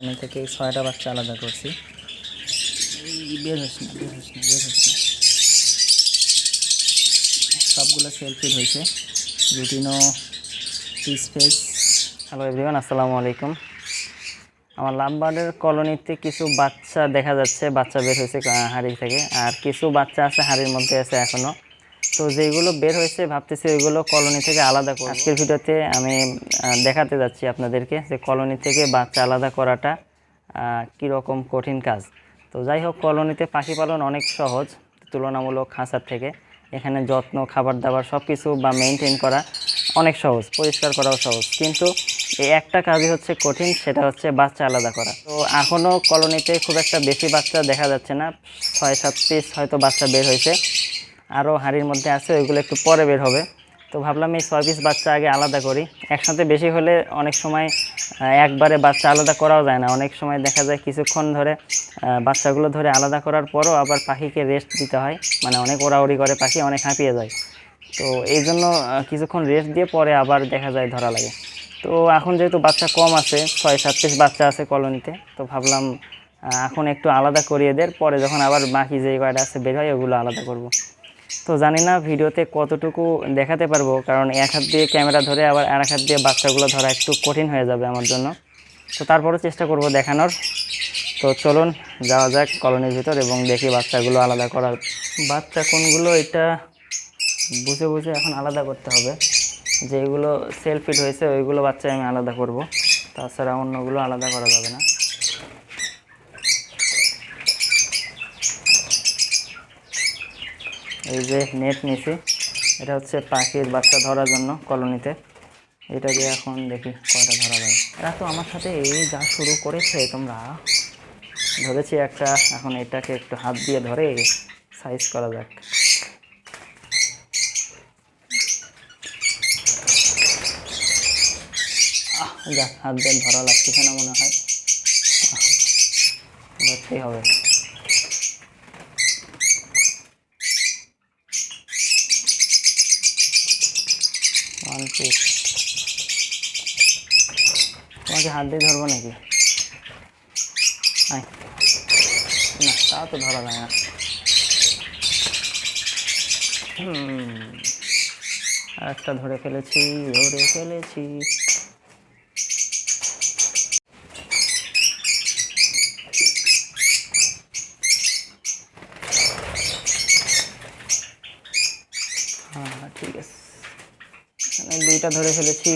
এখান থেকে ছয়টা বাচ্চা আলাদা করছি। সবগুলো সেলফিড হয়েছে রুটিনও পিস ফেস হ্যালো এভরিওয়ান আসসালামু আলাইকুম। আমার লাভবার্ডের কলোনিতে কিছু বাচ্চা দেখা যাচ্ছে, বাচ্চা বের হয়েছে হাড়ি থেকে। আর কিছু বাচ্চা আছে, হাড়ির মধ্যে আছে এখনও তো যেগুলো বের হয়েছে, ভাবতেছি ওইগুলো কলোনি থেকে আলাদা করব। আজকের ভিডিওতে আমি দেখাতে যাচ্ছি আপনাদেরকে যে কলোনি থেকে বাচ্চা আলাদা করাটা কীরকম কঠিন কাজ। তো যাই হোক, কলোনিতে পাখি পালন অনেক সহজ, তুলনামূলক খাঁচার থেকে। এখানে যত্ন খাবার দাবার সব কিছু বা মেনটেন করা অনেক সহজ, পরিষ্কার করাও সহজ। কিন্তু এই একটা কাজই হচ্ছে কঠিন, সেটা হচ্ছে বাচ্চা আলাদা করা। তো এখনও কলোনিতে খুব একটা বেশি বাচ্চা দেখা যাচ্ছে না, ছয় সাত পিস হয়তো বাচ্চা বের হয়েছে। আরও হাঁড়ির মধ্যে আছে, ওইগুলো একটু পরে বের হবে। তো ভাবলাম এই ছয় পিস বাচ্চা আগে আলাদা করি। একসাথে বেশি হলে অনেক সময় একবারে বাচ্চা আলাদা করাও যায় না। অনেক সময় দেখা যায় কিছুক্ষণ ধরে বাচ্চাগুলো ধরে আলাদা করার পরও আবার পাখিকে রেস্ট দিতে হয়। মানে অনেক ওড়াউড়ি করে পাখি, অনেক হাঁপিয়ে যায়। তো এই জন্য কিছুক্ষণ রেস্ট দিয়ে পরে আবার দেখা যায় ধরা লাগে। তো এখন যেহেতু বাচ্চা কম আছে, ছয়, সাত পিস বাচ্চা আছে কলোনিতে, তো ভাবলাম এখন একটু আলাদা করিয়ে দের পরে যখন আবার বাকি যে কয়টা আছে বের হয়, ওগুলো আলাদা করব। তো জানি না ভিডিওতে কতটুকু দেখাতে পারব, কারণ এক হাত দিয়ে ক্যামেরা ধরে আবার আর এক হাত দিয়ে বাচ্চাগুলো ধরা একটু কঠিন হয়ে যাবে আমার জন্য। তো তারপরও চেষ্টা করব দেখানোর। তো চলুন, যাওয়া যাক কলোনির ভিতর এবং দেখি বাচ্চাগুলো আলাদা করার। বাচ্চা কোনগুলো এটা বুঝে বুঝে এখন আলাদা করতে হবে। যেগুলো সেল ফিট হয়েছে, ওইগুলো বাচ্চা আমি আলাদা করব। তাছাড়া অন্যগুলো আলাদা করা যাবে না। এই যে নেট নিছি, এটা হচ্ছে পাখির বাচ্চা ধরার জন্য কলোনিতে। এটা দিয়ে এখন দেখি কয়টা ধরা যায়। এরা তো আমার সাথে এই যা শুরু করেছে, তোমরা ধরেছি একটা, এখন এটাকে একটু হাত দিয়ে ধরে সাইজ করা যাক। যাক, হাত দিয়ে ধরা লাগতেছে না মনে হয়। ধরতেই হবে? তোমাকে হাত দিয়ে ধরবো নাকি? না তা তো ধরা যায় না। হুম, একটা ধরে ফেলেছি ধরে ফেলেছি হ্যাঁ ঠিক আছে এখানে দুইটা ধরে ফেলেছি।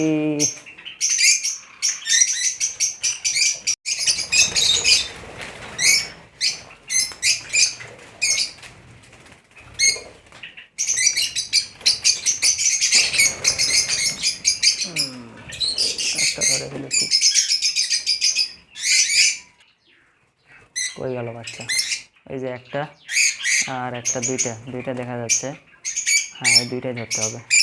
একটা ধরে কই গেল বাচ্চা? এই যে একটা আর একটা দুইটা। দুইটা দেখা যাচ্ছে। হ্যাঁ এই দুইটাই ধরতে হবে।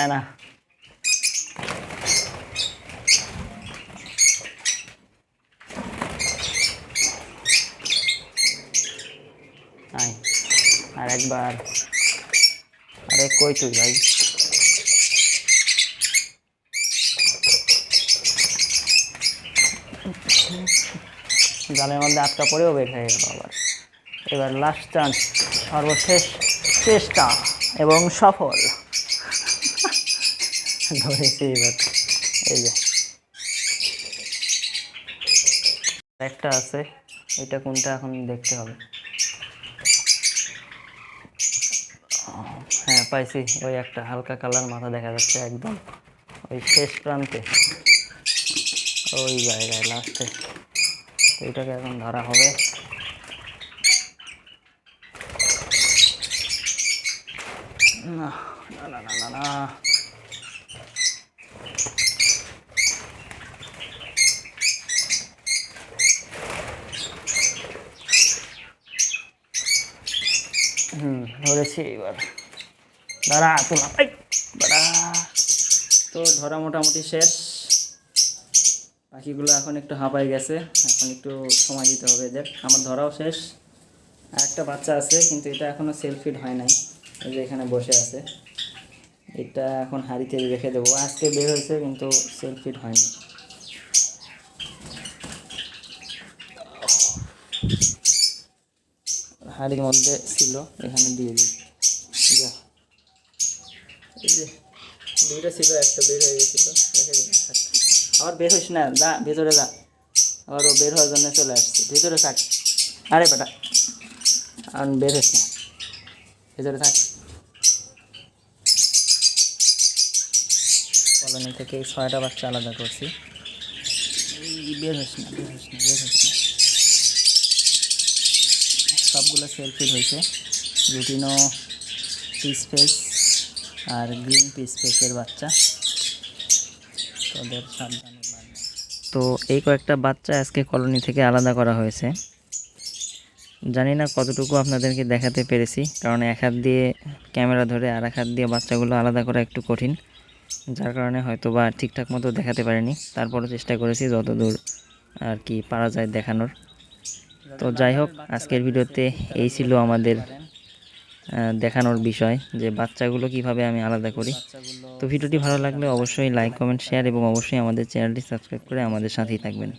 যায় না। আর একবার। আরে কই তুই ভাই? জালের মধ্যে আটকা পড়েও বের হয়ে গেল আবার। এবার লাস্ট চান্স সর্বশেষ চেষ্টা এবং সফল। ধরেছি এবার এই যে একটা আছে এটা কোনটা এখন দেখতে হবে হ্যাঁ পাইছি। ওই একটা হালকা কালার মাথা দেখা যাচ্ছে একদম। ওই শেষ প্রান্তে। ওই জায়গায় লাস্টে এটাকে এখন ধরা হবে। না না না না না। ধরেছি এবার দাঁড়া, তোলা। এই, দাঁড়া। তো ধরা মোটামুটি শেষ। পাখিগুলো এখন একটু হাঁপাই গেছে। এখন একটু সময় দিতে হবে এদের। আমার ধরাও শেষ। আর একটা বাচ্চা আছে, কিন্তু এটা এখনও সেলফিড হয় নাই। এই যে এখানে বসে আছে। এটা এখন হাঁড়িতে রেখে দেবো। আজকে বের হয়েছে, কিন্তু সেলফিড হয়নি। হাঁড়ির মধ্যে ছিল, এখানে দিয়ে দিই। যা। এই যে, দুইটা ছিল, একটা বের হয়ে গেছিল। আবার বের হইস না, যা, ভেতরে যা। আবার ও বের হওয়ার জন্য চলে আসছে। ভিতরে থাক। আরে বেটা, আর বের হইস না। ভেতরে থাক। কলোনি থেকে ছয়টা বাচ্চা আলাদা করছি। বের হইস না, বের হইস না, বের হইস না। সবগুলো সেলফিড হয়েছে। রুটিনো পিস ফেস আর গ্রিন পিস ফেসের বাচ্চা। তোদের তো এই কয়েকটা বাচ্চা আজকে কলোনি থেকে আলাদা করা হয়েছে। জানি না কতটুকু আপনাদেরকে দেখাতে পেরেছি, কারণ এক হাত দিয়ে ক্যামেরা ধরে আর এক হাত দিয়ে বাচ্চাগুলো আলাদা করা একটু কঠিন, যার কারণে হয়তো বা ঠিকঠাক মতো দেখাতে পারিনি। তারপরও চেষ্টা করেছি যতদূর আর কি পারা যায় দেখানোর। তো যাই হোক, আজকের ভিডিওতে এই ছিল আমাদের দেখানোর বিষয় যে বাচ্চাগুলো কীভাবে আমি আলাদা করি। তো ভিডিওটি ভালো লাগলে অবশ্যই লাইক কমেন্ট শেয়ার এবং অবশ্যই আমাদের চ্যানেলটি সাবস্ক্রাইব করে আমাদের সাথেই থাকবেন।